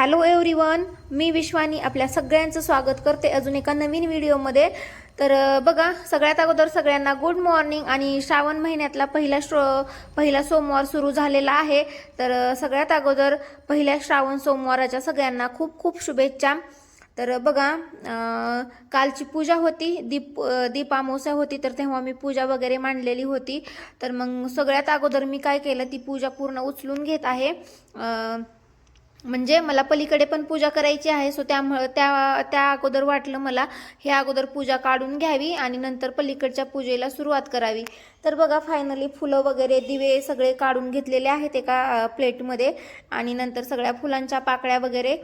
Hello everyone मी विश्वानी आपल्या सगळ्यांचं स्वागत करते अजून एका नवीन व्हिडिओमध्ये. तर बघा सगळ्यात अगोदर सगळ्यांना गुड मॉर्निंग आणि श्रावण महिन्यातला पहिला श्रो पहिला सोमवार सुरू झालेला आहे. तर सगळ्यात अगोदर पहिल्या श्रावण सोमवाराच्या सगळ्यांना खूप खूप शुभेच्छा. तर बघा कालची पूजा होती दीप दीपामोसा होती तर तेव्हा मी पूजा वगैरे मांडलेली होती. तर मग सगळ्यात अगोदर मी काय केलं ती पूजा पूर्ण उचलून घेत आहे. म्हणजे मला पलीकडे पण पूजा करायची आहे सो त्यामुळं त्या त्या अगोदर वाटलं मला हे अगोदर पूजा काढून घ्यावी आणि नंतर पलीकडच्या पूजेला सुरुवात करावी. तर बघा फायनली फुलं वगैरे दिवे सगळे काढून घेतलेले आहेत एका प्लेटमध्ये आणि नंतर सगळ्या फुलांच्या पाकळ्या वगैरे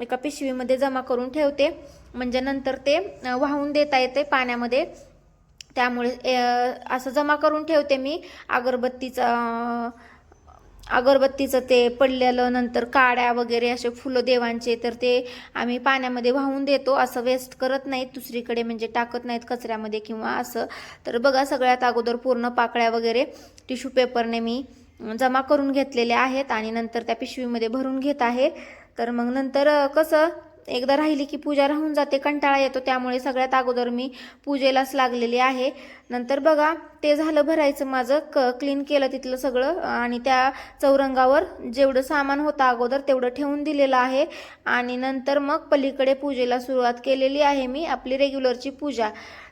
एका पिशवीमध्ये जमा करून ठेवते. म्हणजे नंतर ते वाहून देता येते पाण्यामध्ये. त्यामुळे असं जमा करून ठेवते मी. अगरबत्तीचा अगरबत्तीचं ते पडलेलं नंतर काड्या वगैरे असे फुलं देवांचे तर ते आम्ही पाण्यामध्ये वाहून देतो. असं वेस्ट करत नाहीत दुसरीकडे म्हणजे टाकत नाहीत कचऱ्यामध्ये किंवा असं. तर बघा सगळ्यात अगोदर पूर्ण पाकळ्या वगैरे टिश्यू पेपरने मी जमा करून घेतलेल्या आहेत आणि नंतर त्या पिशवीमध्ये भरून घेत आहे. तर मग नंतर कसं एकदा राहिली की पूजा राहून जाते कंटाळा येतो. त्यामुळे सगळ्यात अगोदर मी पूजेलाच लागलेली आहे. नंतर बघा ते झालं भरायचं माझं क क्लीन केलं तिथलं सगळं आणि त्या चौरंगावर जेवढं सामान होतं अगोदर तेवढं ठेवून दिलेलं आहे. आणि नंतर मग पलीकडे पूजेला सुरुवात केलेली आहे मी आपली रेग्युलरची पूजा.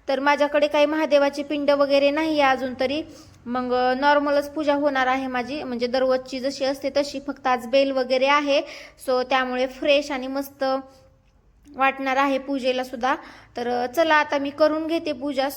तर माझ्याकडे काही महादेवाची पिंड वगैरे नाही आहे अजून तरी. मग नॉर्मलच पूजा होणार आहे माझी. म्हणजे दररोजची जशी असते तशी फक्त आज बेल वगैरे आहे. सो त्यामुळे फ्रेश आणि मस्त वाटणार आहे पूजेला सुद्धा. तर चला आता मी करून घेते पूजा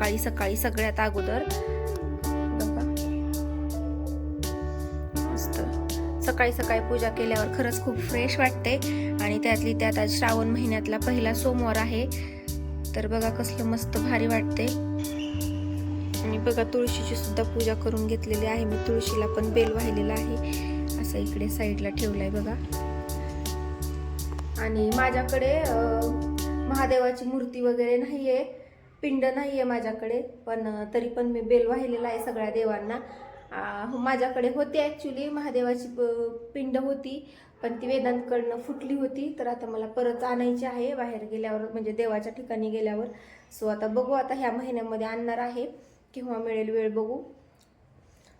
सकाळी सकाळी सगळ्यात अगोदर. बघा. मस्त. सकाळी सकाळी पूजा केल्यावर खरंच खूप फ्रेश वाटते. आणि त्यातली त्यात आज श्रावण महिन्यातला पहिला सोमवार आहे. तर बघा कसलं मस्त भारी वाटते. आणि बघा तुळशीची सुद्धा पूजा करून घेतलेली आहे. मी तुळशीला पण बेल वाहिलेला आहे. असं इकडे साईडला ठेवलाय बघा. आणि माझ्याकडे महादेवाची मूर्ती वगैरे नाही आहे पिंड नाही आहे माझ्याकडे पण तरी पण मी बेल वाहिलेला आहे सगळ्या देवांना. माझ्याकडे होती ॲक्च्युली महादेवाची प- पिंड होती पण ती वेदांतकडनं फुटली होती. तर आता मला परत आणायची आहे बाहेर गेल्यावर म्हणजे देवाच्या ठिकाणी गेल्यावर. सो आता बघू आता ह्या महिन्यामध्ये आणणार आहे किंवा मिळेल वेळ बघू.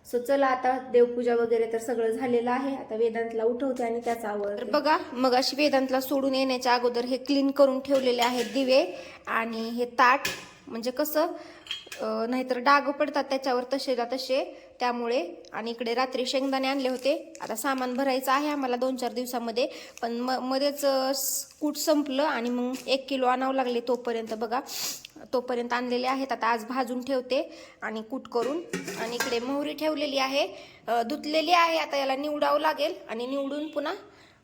सो चला आता देवपूजा वगैरे तर सगळं झालेलं आहे. आता वेदांतला उठवते आणि त्याचा आवड तर बघा मग अशी वेदांतला सोडून येण्याच्या अगोदर हे क्लीन करून ठेवलेले आहेत दिवे आणि हे ताट. म्हणजे कसं नाहीतर डाग पडतात त्याच्यावर तसेला तसे त्यामुळे. आणि इकडे रात्री शेंगदाणे आणले होते. आता सामान भरायचं आहे आम्हाला दोन चार दिवसामध्ये. पण म मध्येच कूट संपलं आणि मग एक किलो आणावं लागले तोपर्यंत बघा. तोपर्यंत आणलेले आहेत. आता आज भाजून ठेवते आणि कूट करून. आणि इकडे मोहरी ठेवलेली आहे. धुतलेली आहे. आता याला निवडावं लागेल. आणि निवडून पुन्हा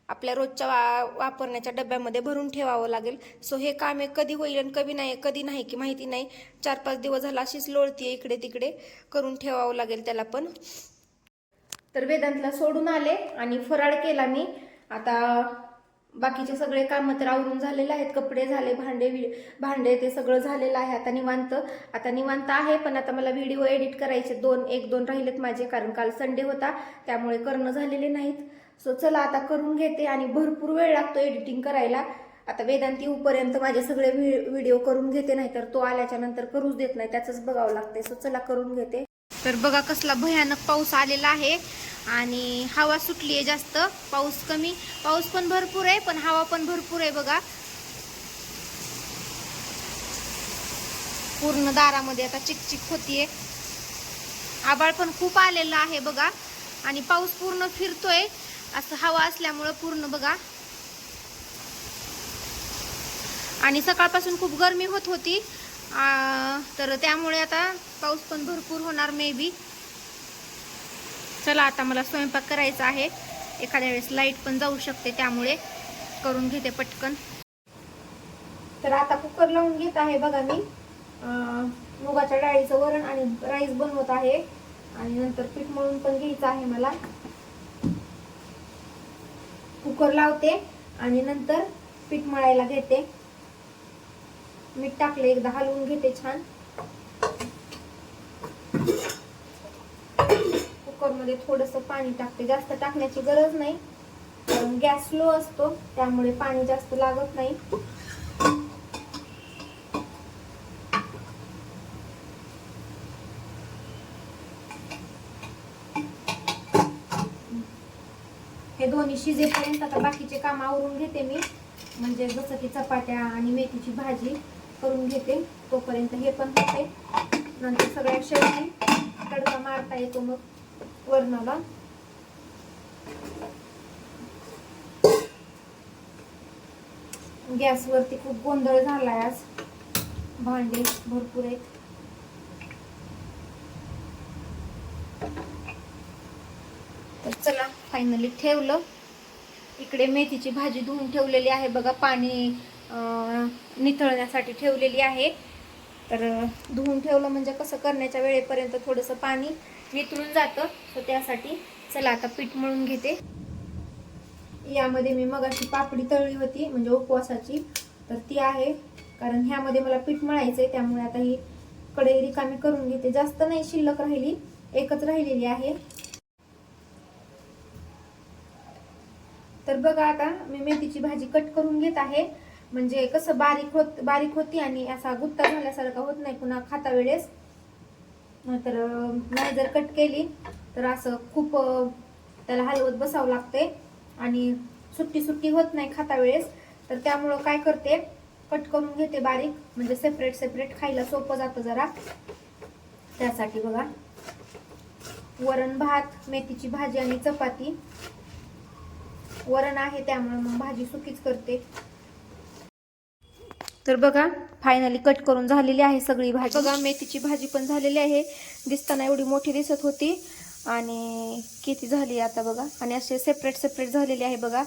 आपल्या रोजच्या वा वापरण्याच्या डब्यामध्ये भरून ठेवावं लागेल. सो हे काम आहे कधी होईल आणि कधी नाही कधी नाही की माहिती नाही. चार पाच दिवस झाला अशीच लोळतीये इकडे तिकडे करून ठेवावं लागेल त्याला पण. तर वेदांतला सोडून आले आणि फराळ केला मी. आता बाकीचे सगळे कामं तर आवरून झालेले आहेत. कपडे झाले भांडे वि- भांडे ते सगळं झालेलं आहे. आता निवांत आता निवांत आहे पण आता मला व्हिडिओ एडिट करायचे. दोन एक दोन राहिलेत माझे कारण काल संडे होता त्यामुळे करणं झालेले नाहीत. सो चला आता करून घेते आणि भरपूर वेळ लागतो एडिटिंग करायला. आता वेदांती येऊपर्यंत माझे सगळे व्हिडिओ करून घेते नाहीतर तो आल्याच्यानंतर करूच देत नाही. त्याचंच बघावं लागतंय. सो चला करून घेते. तर बघा कसला भयानक पाऊस आलेला आहे आणि हवा सुटली आहे जास्त. पाऊस कमी. पाऊस पण भरपूर आहे पण हवा पण भरपूर आहे बघा. पूर्ण दारामध्ये आता चिकचिक होतीये. आबाळ पण खूप आलेलं आहे बघा. आणि पाऊस पूर्ण फिरतोय. असं हवा असल्यामुळं पूर्ण बघा. आणि सकाळपासून खूप गरमी होत होती. तर त्यामुळे आता पाऊस पण भरपूर होणार मे बी चला आता मला स्वयंपाक करायचा आहे. एखाद्या वेळेस लाइट पण जाऊ शकते त्यामुळे करून घेते पटकन. तर आता कुकर लावून घेत आहे बघा मी. मुगाच्या डाळीचं वरण आणि राईस बनवत आहे. आणि नंतर पीठ मळून पण घ्यायचं आहे मला. कुकर लावते आणि नंतर पीठ मळायला घेते. मीठ टाकलं एकदा हलवून घेते छान. कुकरमध्ये थोडंसं पाणी टाकते. जास्त टाकण्याची गरज नाही कारण गॅस स्लो असतो त्यामुळे पाणी जास्त लागत नाही. दोन्ही शिजेपर्यंत आता बाकीचे काम आवरून घेते मी. म्हणजे जसं की चपात्या आणि मेथीची भाजी करून घेते. तोपर्यंत हे पण होते. नंतर सगळ्या शेवटी तडका मारता येतो मग वरणाला. गॅसवरती खूप गोंधळ झालाय आज. भांडे भरपूर आहेत तर चला फायनली ठेवलं. इकडे मेथीची भाजी धुवून ठेवलेली आहे. बघा पाणी निथळण्यासाठी ठेवलेली आहे. तर धुवून ठेवलं म्हणजे कसं करण्याच्या वेळेपर्यंत थोडंसं पाणी नितळून जातं. तर त्यासाठी चला आता पीठ मळून घेते. यामध्ये मी मगाशी पापडी तळली होती म्हणजे उपवासाची. तर ती आहे. कारण ह्यामध्ये मला पीठ मळायचं आहे त्यामुळे आता ही कढई रिकामी करून घेते. जास्त नाही शिल्लक राहिली एकच राहिलेली आहे. तर बघा आता मी मेथीची भाजी कट करून घेत आहे. म्हणजे कसं बारीक होत बारीक होती आणि असा गुत्ता झाल्यासारखा होत नाही पुन्हा खाता वेळेस. तर नाही जर कट केली तर असं खूप त्याला हलवत बसावं लागते आणि सुट्टी सुट्टी होत नाही खाता वेळेस. तर त्यामुळं काय करते कट करून घेते बारीक. म्हणजे सेपरेट सेपरेट खायला सोपं जातं जरा. त्यासाठी बघा. वरण भात मेथीची भाजी आणि चपाती. वरण आहे त्यामुळे मग भाजी सुकीच करते. तर बघा फायनली कट करून झालेली आहे सगळी भाजी. बघा मेथीची भाजी पण झालेली आहे. दिसताना एवढी मोठी दिसत होती. आणि किती झाली आता बघा. आणि असे सेपरेट सेपरेट झालेली आहे बघा.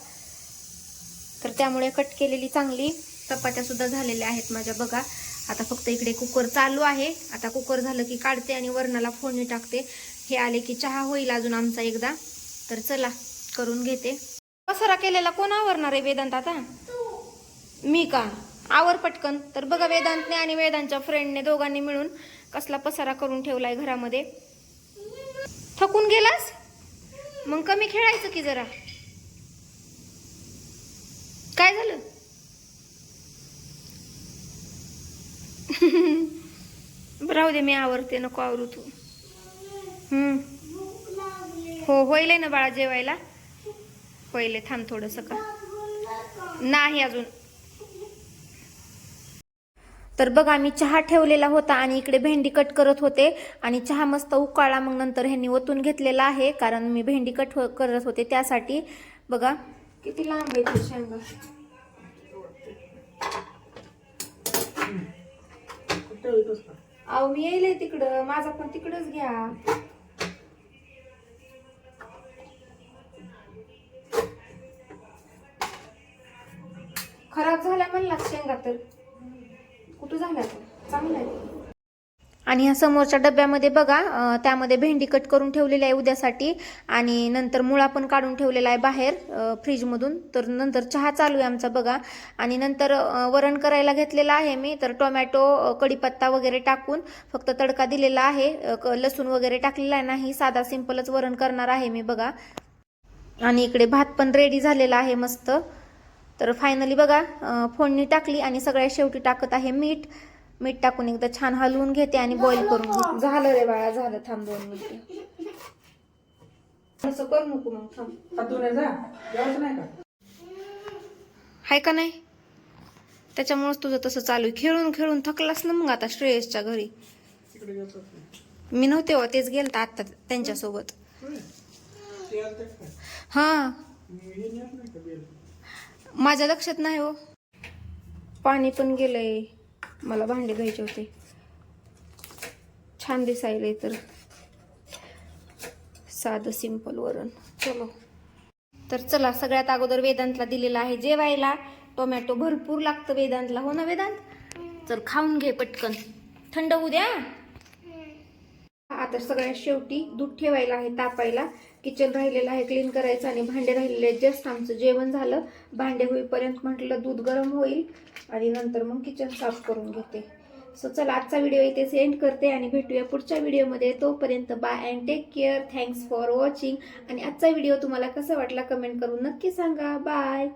तर त्यामुळे कट केलेली चांगली. चपात्या सुद्धा झालेल्या आहेत माझ्या बघा. आता फक्त इकडे कुकर चालू आहे. आता कुकर झालं की काढते आणि वरणाला फोडणी टाकते. हे आले की चहा होईल अजून आमचा एकदा. तर चला करून घेते. पसारा केलेला कोण आवरणार आहे वेदांत आता? मी का? आवर पटकन. तर बघा वेदांतने आणि वेदांच्या फ्रेंडने दोघांनी मिळून कसला पसारा करून ठेवलाय घरामध्ये. थकून गेलास? मग कमी खेळायचं की जरा? काय झालं? राहू दे मी आवरते. नको आवरू तू. हम्म. हो होईल ना बाळा जेवायला. होईल थांब थोडस का? नाही अजून. तर बघा मी चहा ठेवलेला होता आणि इकडे भेंडी कट करत होते आणि चहा मस्त उकाळला मग नंतर ह्यांनी ओतून घेतलेला आहे कारण मी भेंडी कट हो- करत होते त्यासाठी. बघा किती लांब आहे शेंगा? अहो मी येईल तिकडं. माझा पण तिकडच घ्या. खराब झाल्या म्हणला शेंगा तर. कुठं झाल्या तर? आहे. आणि ह्या समोरच्या डब्यामध्ये बघा त्यामध्ये भेंडी कट करून ठेवलेली आहे उद्यासाठी आणि नंतर मुळा पण काढून ठेवलेला आहे बाहेर फ्रीजमधून. तर नंतर चहा चालू आहे आमचा बघा. आणि नंतर वरण करायला घेतलेलं आहे मी. तर टोमॅटो कढीपत्ता वगैरे टाकून फक्त तडका दिलेला आहे. क- लसूण वगैरे टाकलेला आहे. नाही साधा सिंपलच वरण करणार आहे मी बघा. आणि इकडे भात पण रेडी झालेला आहे मस्त. तर फायनली बघा फोडणी टाकली आणि सगळ्या शेवटी टाकत आहे मीठ. मीठ टाकून एकदा छान हलवून घेते आणि बॉईल करून घेते. झालं रे बाळा झालं. थांब दोन मिनिटं. असं करू नको मग थांब. हाय का नाही? त्याच्यामुळेच तुझं तसं चालू खेळून खेळून थकलास ना मग आता श्रेयसच्या घरी? गेलो मी नव्हते हो तेच गेलता आत्ता त्यांच्यासोबत. ते आलते काय हां. माझ्या लक्षात नाही हो. पाणी पण गेलंय. मला भांडे घ्यायचे होते. छान दिसायले तर. साधं सिंपल वरण. चलो. तर चला सगळ्यात अगोदर वेदांतला दिलेला आहे जेवायला. टोमॅटो भरपूर लागतं वेदांतला. हो ना वेदांत? तर खाऊन घे पटकन. थंड होऊ द्या. आता सगळ्यात शेवटी दूध ठेवायला आहे तापायला. किचन राहिलेलं आहे क्लीन करायचं आणि भांडे राहिलेले आहेत. जस्ट आमचं जेवण झालं. भांडे होईपर्यंत म्हटलं दूध गरम होईल आणि नंतर मग किचन साफ करून घेते. सो चला आजचा व्हिडिओ इथे एंड करते आणि भेटूया पुढच्या व्हिडिओमध्ये तोपर्यंत bye and take care thanks for watching आणि आजचा व्हिडिओ तुम्हाला कसा वाटला कमेंट करून नक्की सांगा. बाय